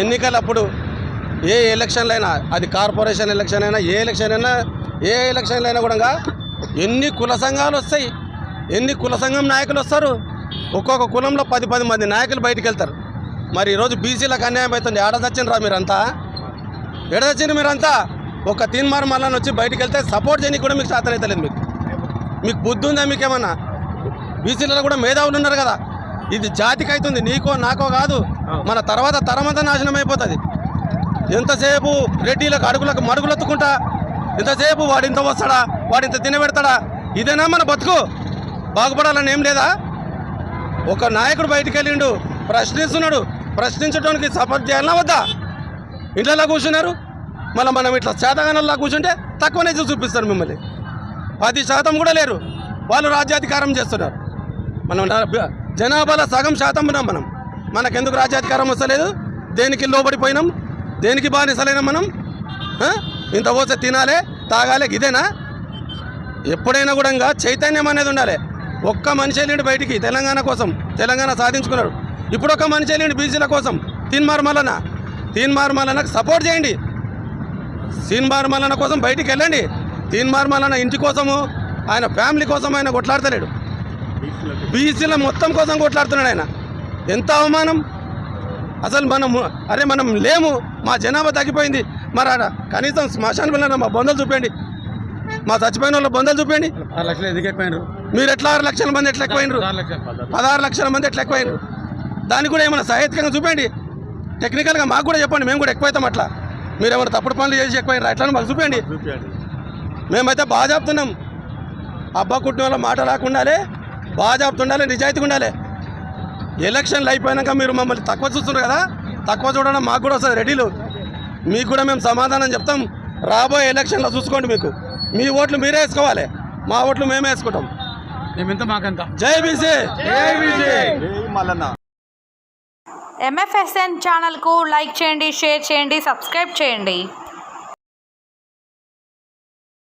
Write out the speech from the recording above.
ఎన్నికలప్పుడు ఏ ఎలక్షన్లైనా అది corporation election అయినా ఏ ఎలక్షన్ అయినా ఏ ఎలక్షన్లు అయినా కూడా ఎన్ని కుల సంఘాలు వస్తాయి ఎన్ని కుల సంఘం నాయకులు వస్తారు ఒక్కొక్క కులంలో పది పది మంది నాయకులు బయటికి వెళ్తారు మరి ఈరోజు బీసీలకు అన్యాయం అవుతుంది. ఏడ మీరంతా? ఏడ మీరంతా? ఒక తీన్మార్ మళ్ళీ వచ్చి బయటికి వెళ్తే సపోర్ట్ చేయడానికి కూడా మీకు శాతం అవుతలేదు మీకు. మీకు బుద్ధి ఉందా మీకేమన్నా? బీసీలలో కూడా మేధావులు ఉన్నారు కదా. ఇది జాతికి అవుతుంది నీకో నాకో కాదు. మన తర్వాత తరమంతా నాశనం అయిపోతుంది. ఎంతసేపు రెడ్డిలకు అడుగులకు మడుగులెత్తుకుంటా ఎంతసేపు వాడింత వస్తాడా వాడింత తినబెడతాడా? ఇదేనా మన బతుకు? బాగుపడాలని ఏం లేదా? ఒక నాయకుడు బయటికి వెళ్ళిండు ప్రశ్నిస్తున్నాడు. ప్రశ్నించడానికి సపోర్ట్ చేయాలన్నా వద్దా? ఇంట్లో కూర్చున్నారు? మళ్ళీ మనం ఇట్లా శాతగానంలా కూర్చుంటే తక్కువనే చూసి చూపిస్తారు మిమ్మల్ని. పది శాతం కూడా లేరు. వాళ్ళు రాజ్యాధికారం చేస్తున్నారు. మనం జనాభాలో సగం శాతం ఉన్నాం మనం. మనకెందుకు రాజ్యాధికారం వస్తలేదు? దేనికి లోబడిపోయినాం? దేనికి బానిసలైనా మనం? ఇంత పోతే తినాలే తాగాలే ఇదేనా? ఎప్పుడైనా కూడా ఇంకా చైతన్యం అనేది ఉండాలి. ఒక్క మనిషి వెళ్ళిండి బయటికి తెలంగాణ కోసం తెలంగాణ సాధించుకున్నాడు. ఇప్పుడు ఒక మనిషి వెళ్ళిండి బీసీల కోసం తీన్మార్ మల్లన తీన్మార్ మల్లనకు సపోర్ట్ చేయండి. తీన్మార్ మల్లన కోసం బయటికి వెళ్ళండి. తీన్మార్ మల్లన ఇంటి కోసము ఆయన ఫ్యామిలీ కోసం ఆయన కొట్లాడతలేడు. బీసీల మొత్తం కోసం కొట్లాడుతున్నాడు ఆయన. ఎంత అవమానం? అసలు మనం అరే మనం లేము మా జనాభా తగ్గిపోయింది. మరి ఆడ కనీసం శ్మశాన పిల్లల మా బొందలు చూపండి మా చచ్చిపోయిన వాళ్ళ బొందలు చూపండి మీరు ఎట్లా ఆరు లక్షల మంది ఎట్లా ఎక్కువైనరు పదహారు లక్షల మంది ఎట్లా ఎక్కువైనరు దానికి కూడా ఏమైనా సహేతుకంగా చూపండి టెక్నికల్గా మాకు కూడా చెప్పండి మేము కూడా ఎక్కువైతాం అట్లా. మీరు ఏమైనా తప్పుడు పనులు చేసి ఎక్కువైనరు అట్లా మాకు చూపండి మేమైతే బాగా చెప్తున్నాం. అబ్బా వాళ్ళ మాట రాకుండాలే బాగా చెప్తుండాలి నిజాయితీగా ఉండాలి. ఎలక్షన్లు అయిపోయాక మీరు మమ్మల్ని తక్కువ చూస్తున్నారు కదా తక్కువ చూడడం మాకు కూడా వస్తుంది రెడీలు. మీకు కూడా మేము సమాధానం చెప్తాం. రాబోయే ఎలక్షన్లో చూసుకోండి మీకు. మీ ఓట్లు మీరే వేసుకోవాలి. మా ఓట్లు మేమే వేసుకుంటాం. మేమెంత మాకంత? జై బీసీ! ఎంఎఫ్ఎస్ఎన్ ఛానల్కు లైక్ చేయండి షేర్ చేయండి సబ్స్క్రైబ్ చేయండి.